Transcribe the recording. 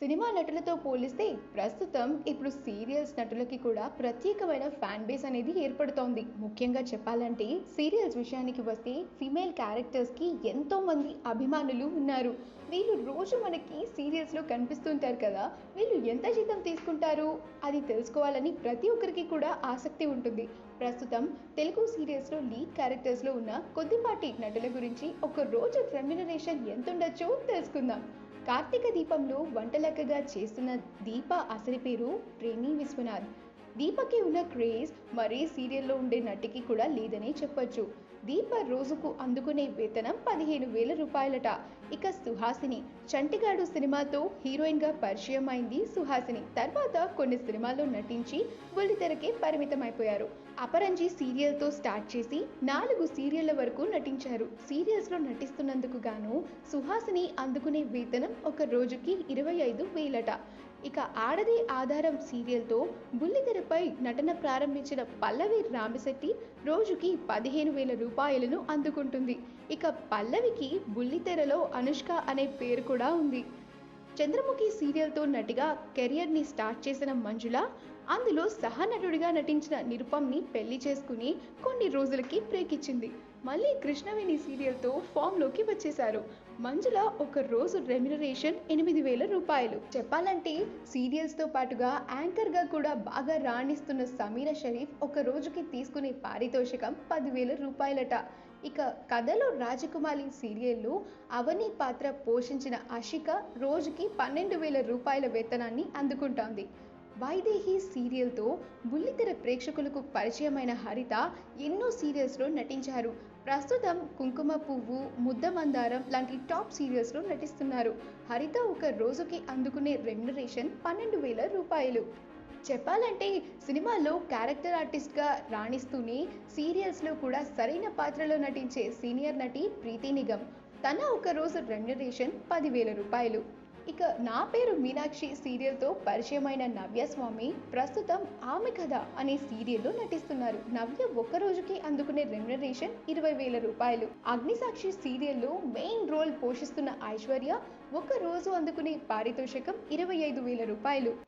Cinema నటులతో పోలిస్తే ప్రస్తుతం ఇప్పుడు సీరియల్స్ నటులకి కూడా ప్రత్యేకమైన ఫ్యాన్ బేస్ అనేది ఏర్పడుతోంది. ముఖ్యంగా చెప్పాలంటే సీరియల్స్ విషయానికి వస్తే ఫిమేల్ క్యారెక్టర్స్కి ఎంతోమంది అభిమానులు ఉన్నారు. వీళ్ళు రోజు మనకి సీరియల్స్లో కనిపిస్తుంటారు కదా వీళ్ళు ఎంత జీతం తీసుకుంటారు? అది తెలుసుకోవాలని ప్రతి ఒక్కరికి కూడా ఆసక్తి ఉంటుంది. ప్రస్తుతం తెలుగు సీరియల్స్లో లీడ్ క్యారెక్టర్స్లో ఉన్న కొద్దిపాటి నటుల గురించి ఒక రోజు రెమ్యునరేషన్ ఎంత ఉండొచ్చో తెలుసుకుందాం. కార్తీక దీపంలో వంటలక్కగా చేస్తున్న దీప అసలు పేరు ప్రేమి విశ్వనాథ్. దీపకి ఉన్న క్రేజ్ మరే సీరియల్లో ఉండే నటికి కూడా లేదనే చెప్పొచ్చు. దీప రోజుకు అందుకునే వేతనం పదిహేను వేల రూపాయలట. ఇక సుహాసిని చంటిగాడు సినిమాతో హీరోయిన్గా పరిచయం అయింది సుహాసిని. తర్వాత కొన్ని సినిమాల్లో నటించి బుల్లితెరకే పరిమితం అయిపోయారు అపరంజి సీరియల్తో స్టార్ట్ చేసి నాలుగు సీరియళ్ళ వరకు నటించారు. సీరియల్స్లో నటిస్తున్నందుకు గాను సుహాసిని అందుకునే వేతనం ఒక రోజుకి ఇరవై ఐదు వేలట. ఇక ఆడది ఆధారం సీరియల్తో బుల్లితెరపై నటన ప్రారంభించిన పల్లవి రామశెట్టి రోజుకి పదిహేను వేల రూపాయలను అందుకుంటుంది. ఇక పల్లవికి బుల్లితెరలో అనుష్క అనే పేరు కూడా ఉంది. చంద్రముఖి సీరియల్తో నటిగా కెరియర్ని స్టార్ట్ చేసిన మంజుల అందులో సహనటుడిగా నటించిన నిరుపంని పెళ్ళి చేసుకుని కొన్ని రోజులకి బ్రేక్ ఇచ్చింది మళ్ళీ కృష్ణవేణి సీరియల్తో ఫామ్లోకి వచ్చేశారు. మంజుల ఒక రోజు రెమ్యునరేషన్ ఎనిమిది వేల రూపాయలు. చెప్పాలంటే సీరియల్స్తో పాటుగా యాంకర్గా కూడా బాగా రాణిస్తున్న సమీర షరీఫ్ ఒక రోజుకి తీసుకునే పారితోషికం పదివేల రూపాయలట. ఇక కథలో రాజకుమారి సీరియల్లో అవని పాత్ర పోషించిన అషిక రోజుకి పన్నెండు వేల రూపాయల వేతనాన్ని అందుకుంటోంది. వైదేహి సీరియల్తో బుల్లితెర ప్రేక్షకులకు పరిచయమైన హరిత ఎన్నో సీరియల్స్లో నటించారు. ప్రస్తుతం కుంకుమ పువ్వు ముద్ద మందారం లాంటి టాప్ సీరియల్స్లో నటిస్తున్నారు. హరిత ఒక రోజుకి అందుకునే రెమ్యునరేషన్ పన్నెండు వేల రూపాయలు. చెప్పాలంటే సినిమాల్లో క్యారెక్టర్ ఆర్టిస్ట్గా రాణిస్తూనే సీరియల్స్లో కూడా సరైన పాత్రలో నటించే సీనియర్ నటి ప్రీతి నిగమ్. తన ఒక రోజు రెమ్యునరేషన్ పదివేల రూపాయలు. ఇక నా పేరు మీనాక్షి సీరియల్తో పరిచయమైన నవ్య స్వామి ప్రస్తుతం ఆమె కథ అనే సీరియల్లో నటిస్తున్నారు. నవ్య ఒక్క రోజుకి అందుకునే రెమ్యునరేషన్ ఇరవై వేల రూపాయలు. అగ్నిసాక్షి సీరియల్లో మెయిన్ రోల్ పోషిస్తున్న ఐశ్వర్య ఒక రోజు అందుకునే పారితోషికం ఇరవై ఐదు వేల రూపాయలు.